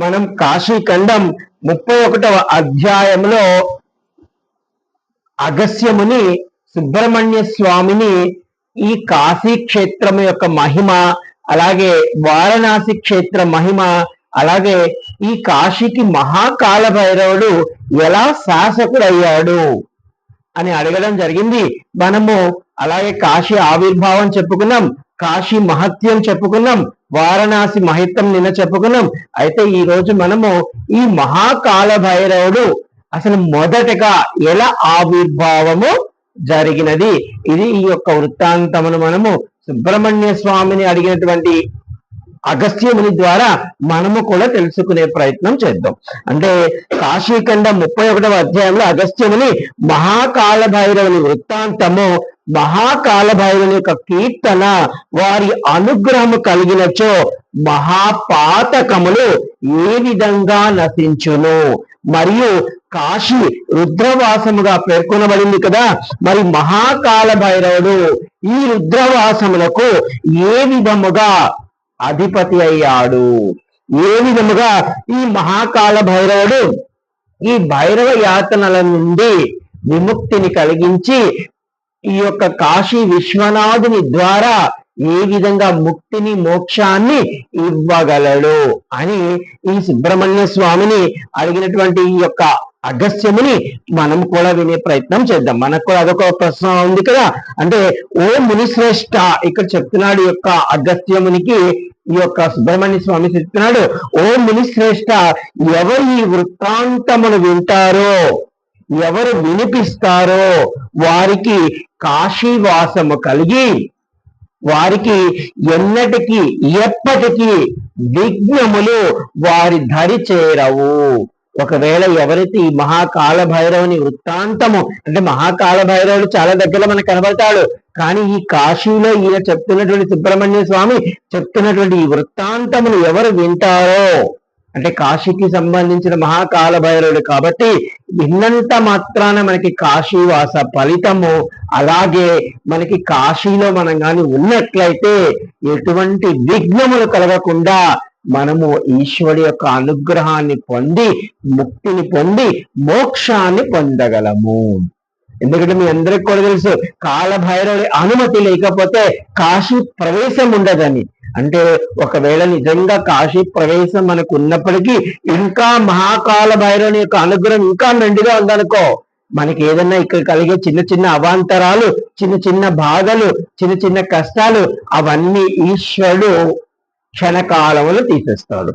మనం కాశీఖండం ముప్పై ఒకటవ అధ్యాయంలో అగస్యముని సుబ్రహ్మణ్య స్వామిని ఈ కాశీ క్షేత్రం యొక్క మహిమ అలాగే వారణాసి క్షేత్ర మహిమ అలాగే ఈ కాశీకి మహాకాల భైరవుడు ఎలా శాసకుడయ్యాడు అని అడగడం జరిగింది. మనము అలాగే కాశీ ఆవిర్భావం చెప్పుకున్నాం. కాశీ మహత్యం చెప్పుకున్నాం వారణాసి మహిత్యం నిన్న చెప్పుకున్నాం. అయితే ఈ రోజు మనము ఈ మహాకాల భైరవుడు అసలు మొదటగా ఎలా ఆవిర్భావము జరిగినది? ఇది ఈ యొక్క వృత్తాంతమును మనము సుబ్రహ్మణ్య స్వామిని అడిగినటువంటి అగస్త్యముని ద్వారా మనము కూడా తెలుసుకునే ప్రయత్నం చేద్దాం. అంటే కాశీఖండ ముప్పై ఒకటవ అధ్యాయంలో అగస్త్యముని మహాకాల భైరవుని వృత్తాంతము మహాకాల భైరవుని యొక్క కీర్తన వారి అనుగ్రహము కలిగినచో మహాపాతకములు ఏ విధంగా నశించును? మరియు కాశీ రుద్రవాసముగా పేర్కొనబడింది కదా మరి మహాకాల భైరవుడు ఈ రుద్రవాసములకు ఏ విధముగా అధిపతి అయ్యాడు? ఏ విధముగా ఈ మహాకాల భైరవుడు ఈ భైరవ యాతనల నుండి విముక్తిని కలిగించి ఈ యొక్క కాశీ విశ్వనాథుని ద్వారా ఏ విధంగా ముక్తిని మోక్షాన్ని ఇవ్వగలడు అని ఈ సుబ్రహ్మణ్య స్వామిని అడిగినటువంటి ఈ యొక్క అగస్త్యముని మనం కూడా వినే ప్రయత్నం చేద్దాం. మనకు కూడా అదొక ప్రశ్న ఉంది కదా. అంటే ఓ మునిశ్రేష్ట ఇక్కడ చెప్తున్నాడు ఈ యొక్క అగస్త్యమునికి ఈ యొక్క సుబ్రహ్మణ్య స్వామి చెప్తున్నాడు ఓ మునిశ్రేష్ట ఎవరు ఈ వృత్తాంతమును వింటారో? ఎవరు వినిపిస్తారో? వారికి కాశీవాసము కలిగి వారికి ఎన్నటికి ఎప్పటికీ విఘ్నములు వారి ధరి చేరవు. ఒకవేళ ఎవరైతే ఈ మహాకాల భైరవుని వృత్తాంతము అంటే మహాకాల భైరవుడు చాలా దగ్గర మనకు కనబడతాడు కానీ ఈ కాశీలో ఈయన చెప్తున్నటువంటి సుబ్రహ్మణ్య స్వామి చెప్తున్నటువంటి ఈ వృత్తాంతమును ఎవరు వింటారో అంటే కాశీకి సంబంధించిన మహాకాల భైరవుడు కాబట్టి విన్నంత మాత్రాన మనకి కాశీవాస ఫలితము అలాగే మనకి కాశీలో మనం కానీ ఉన్నట్లయితే ఎటువంటి విఘ్నములు కలగకుండా మనము ఈశ్వరుడి యొక్క అనుగ్రహాన్ని పొంది ముక్తిని పొంది మోక్షాన్ని పొందగలము. ఎందుకంటే మీ అందరికి కూడా తెలుసు కాలభైరవుడి అనుమతి లేకపోతే కాశీ ప్రవేశం ఉండదని. అంటే ఒకవేళ నిజంగా కాశీ ప్రవేశం మనకు ఉన్నప్పటికీ ఇంకా మహాకాల భైరవుని యొక్క అనుగ్రహం ఇంకా మెండుగా ఉందనుకో మనకి ఏదన్నా ఇక్కడ కలిగే చిన్న చిన్న అవాంతరాలు చిన్న చిన్న బాధలు చిన్న చిన్న కష్టాలు అవన్నీ ఈశ్వరుడు క్షణకాలంలో తీసేస్తాడు.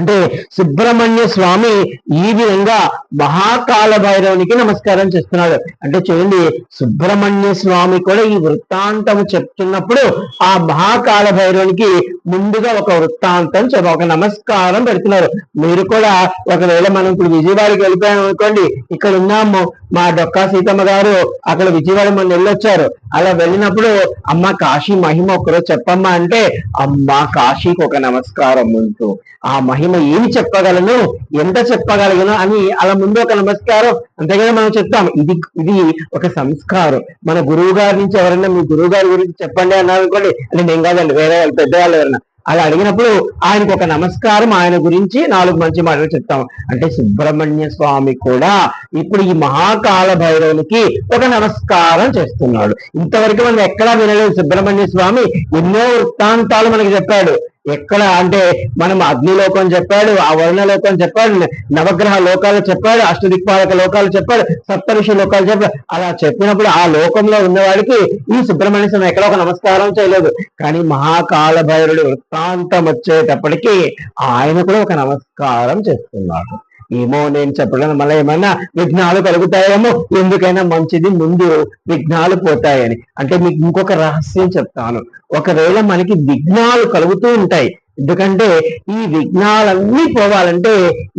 అంటే సుబ్రహ్మణ్య స్వామి ఈ విధంగా మహాకాల భైరవునికి నమస్కారం చేస్తున్నాడు. అంటే చూడండి సుబ్రహ్మణ్య స్వామి కూడా ఈ వృత్తాంతము చెప్తున్నప్పుడు ఆ మహాకాల భైరవునికి ముందుగా ఒక వృత్తాంతం చెప్ప ఒక నమస్కారం పెడుతున్నారు. మీరు కూడా ఒకవేళ మనం ఇప్పుడు విజయవాడకి వెళ్ళిపోయాం అనుకోండి ఇక్కడ ఉన్నాము. మా డొక్కా సీతమ్మ గారు అక్కడ విజయవాడ మన వెళ్ళొచ్చారు. అలా వెళ్ళినప్పుడు అమ్మ కాశీ మహిమ ఒకరోజు చెప్పమ్మా అంటే అమ్మ కాశీకి ఒక నమస్కారం ఉంటూ ఆ మహిమ ఏమి చెప్పగలను ఎంత చెప్పగలను అని అలా ముందు ఒక నమస్కారం. అంతేగానే మనం చెప్తాం ఇది ఇది ఒక సంస్కారం. మన గురువు గారి నుంచి ఎవరైనా మీ గురువు గారి గురించి చెప్పండి అన్నారు అనుకోండి అంటే నేను కాదండి వేరే వాళ్ళు పెద్దవాళ్ళు ఎవరైనా. అలా అడిగినప్పుడు ఆయనకు ఒక నమస్కారం ఆయన గురించి నాలుగు మంచి మాటలు చెప్తాం. అంటే సుబ్రహ్మణ్య స్వామి కూడా ఇప్పుడు ఈ మహాకాల భైరవునికి ఒక నమస్కారం చేస్తున్నాడు. ఇంతవరకు మనం ఎక్కడా వినలేదు. సుబ్రహ్మణ్య స్వామి ఎన్నో వృత్తాంతాలు మనకి చెప్పాడు. ఎక్కడ అంటే మనం అగ్నిలోకం చెప్పాడు ఆ వర్ణలోకం చెప్పాడు నవగ్రహ లోకాలు చెప్పాడు అష్టదిక్పాలక లోకాలు చెప్పాడు సప్తఋషి లోకాలు చెప్పాడు. అలా చెప్పినప్పుడు ఆ లోకంలో ఉన్నవాడికి ఈ సుబ్రహ్మణ్య స్వామి ఎక్కడ ఒక నమస్కారం చేయలేదు. కానీ మహాకాల భైరుడు వృత్తాంతం వచ్చేటప్పటికి ఆయన కూడా ఒక నమస్కారం చేస్తున్నాడు. ఏమో నేను చెప్పగలను మళ్ళీ ఏమైనా విఘ్నాలు కలుగుతాయేమో? ఎందుకైనా మంచిది ముందు విఘ్నాలు పోతాయని. అంటే మీకు ఇంకొక రహస్యం చెప్తాను. ఒకవేళ మనకి విఘ్నాలు కలుగుతూ ఉంటాయి ఎందుకంటే ఈ విఘ్నాలన్నీ పోవాలంటే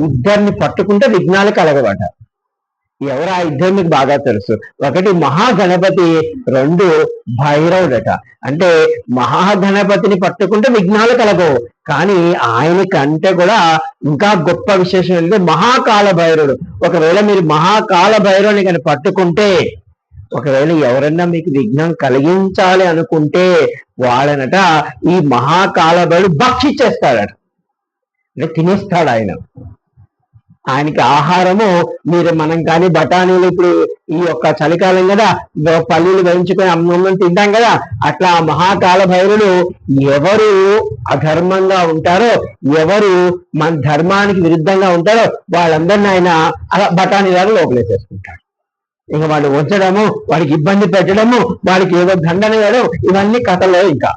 ఇద్దరిని పట్టుకుంటే విఘ్నాలు కలగబడ్డారు ఎవరు ఆ ఇద్దరు మీకు బాగా తెలుసు? ఒకటి మహాగణపతి రెండు భైరవుడట. అంటే మహాగణపతిని పట్టుకుంటే విఘ్నాలు కలగవు. కానీ ఆయన కంటే కూడా ఇంకా గొప్ప విశేషం ఏంటంటే మహాకాల భైరవుడు. ఒకవేళ మీరు మహాకాల భైరవుని కానీ పట్టుకుంటే ఒకవేళ ఎవరన్నా మీకు విఘ్నం కలిగించాలి అనుకుంటే వాళ్ళనట ఈ మహాకాల భైరుడు భక్షిచ్చేస్తాడట అంటే తినేస్తాడు ఆయన. ఆయనకి ఆహారము మీరు మనం కానీ బఠానీలు ఇప్పుడు ఈ యొక్క చలికాలం కదా పల్లీలు వేయించుకొని అమ్మని తింటాం కదా అట్లా ఆ మహాకాల భైరుడు ఎవరు అధర్మంగా ఉంటారో ఎవరు మన ధర్మానికి విరుద్ధంగా ఉంటారో వాళ్ళందరినీ ఆయన అలా బఠానీలాగా లోపలేసేసుకుంటాడు. ఇక వాళ్ళు ఉంచడము వాడికి ఇబ్బంది పెట్టడము వాడికి ఏదో దండన వేయడం ఇవన్నీ కథలో ఇంకా.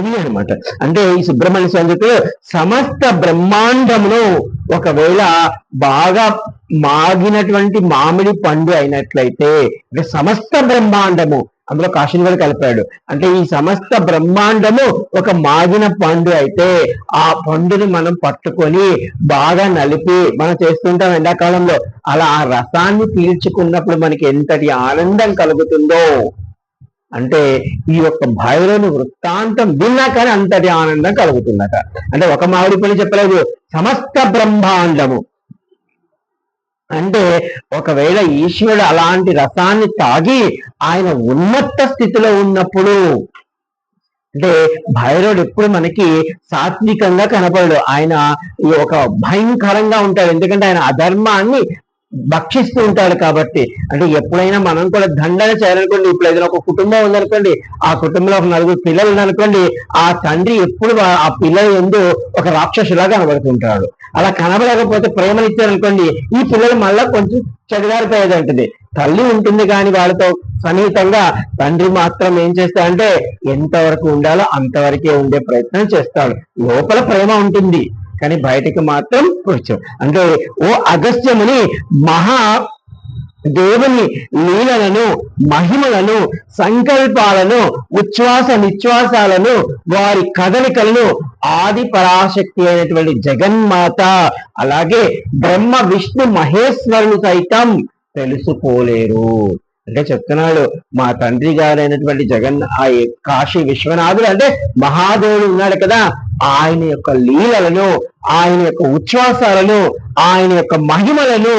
ఇది అనమాట అంటే ఈ సుబ్రహ్మణ్య స్వామికి సమస్త బ్రహ్మాండమును ఒకవేళ బాగా మాగినటువంటి మామిడి పండు అయినట్లయితే అంటే సమస్త బ్రహ్మాండము అందులో కాశీని కూడా కలిపాడు. అంటే ఈ సమస్త బ్రహ్మాండము ఒక మాగిన పండు అయితే ఆ పండుని మనం పట్టుకొని బాగా నలిపి మనం చేస్తుంటాం ఎండాకాలంలో. అలా ఆ రసాన్ని పీల్చుకున్నప్పుడు మనకి ఎంతటి ఆనందం కలుగుతుందో. అంటే ఈ యొక్క భైరవుని వృత్తాంతం విన్నా కానీ అంతటి ఆనందం కలుగుతుందట. అంటే ఒక మామిడి పని చెప్పలేదు సమస్త బ్రహ్మాండము. అంటే ఒకవేళ ఈశ్వరుడు అలాంటి రసాన్ని తాగి ఆయన ఉన్నత స్థితిలో ఉన్నప్పుడు అంటే భైరవుడు ఎప్పుడు మనకి సాత్వికంగా కనపడడు. ఆయన ఈ ఒక భయంకరంగా ఉంటాడు. ఎందుకంటే ఆయన అధర్మాన్ని భక్షిస్తూ ఉంటాడు కాబట్టి అంటే ఎప్పుడైనా మనం కూడా దండన చేయాలనుకోండి ఇప్పుడు ఏదైనా ఒక కుటుంబం ఉందనుకోండి ఆ కుటుంబంలో ఒక నలుగురు పిల్లలు ఉన్నారనుకోండి ఆ తండ్రి ఎప్పుడు ఆ పిల్లల ఎందు ఒక రాక్షసులా కనబడుతుంటాడు. అలా కనబడకపోతే ప్రేమనిచ్చారనుకోండి ఈ పిల్లలు మళ్ళా కొంచెం చెడిగారిపోయేదంటది తల్లి ఉంటుంది కానీ వాళ్ళతో సన్నిహితంగా తండ్రి మాత్రం ఏం చేస్తాడంటే ఎంతవరకు ఉండాలో అంతవరకే ఉండే ప్రయత్నం చేస్తాడు. లోపల ప్రేమ ఉంటుంది. కానీ బయటికి మాత్రం కొంచెం అంటే ఓ అగస్త్యముని మహా దేవుని లీలలను మహిమలను సంకల్పాలను ఉచ్ఛ్వాస నిశ్వాసాలను వారి కదలికలను ఆది పరాశక్తి అయినటువంటి జగన్మాత అలాగే బ్రహ్మ విష్ణు మహేశ్వరులు సైతం తెలుసుకోలేరు. అంటే చెప్తున్నాడు మా తండ్రి గారైనటువంటి జగన్ ఆ కాశీ విశ్వనాథుడు అంటే మహాదేవుడు ఉన్నాడు కదా ఆయన యొక్క లీలలను ఆయన యొక్క ఉచ్ఛ్వాసాలను ఆయన యొక్క మహిమలను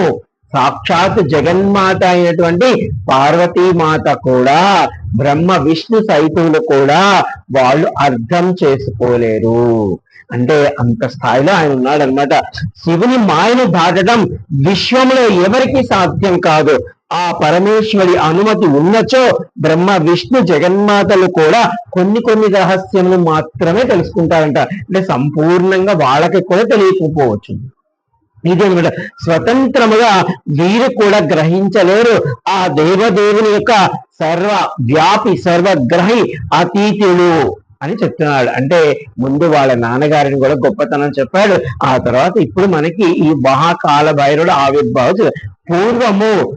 సాక్షాత్ జగన్మాత అయినటువంటి పార్వతీమాత కూడా బ్రహ్మ విష్ణు సైతులు కూడా వాళ్ళు అర్థం చేసుకోలేరు. అంటే అంత స్థాయిలో ఆయన ఉన్నాడనమాట శివుని మాయను దాటడం విశ్వంలో ఎవరికి సాధ్యం కాదు. ఆ పరమేశ్వరి అనుమతి ఉన్నచో బ్రహ్మ విష్ణు జగన్మాతలు కూడా కొన్ని కొన్ని రహస్యములు మాత్రమే తెలుసుకుంటారంట. అంటే సంపూర్ణంగా వాళ్ళకి కూడా తెలియకపోవచ్చు. ఇది స్వతంత్రముగా వీరు కూడా గ్రహించలేరు. ఆ దేవదేవుని యొక్క సర్వ వ్యాపి సర్వగ్రహి అతీతులు అని చెప్తున్నాడు. అంటే ముందు వాళ్ళ నాన్నగారిని కూడా గొప్పతనం చెప్పాడు. ఆ తర్వాత ఇప్పుడు మనకి ఈ మహాకాల భైరుడు ఆవిర్భావం పూర్వము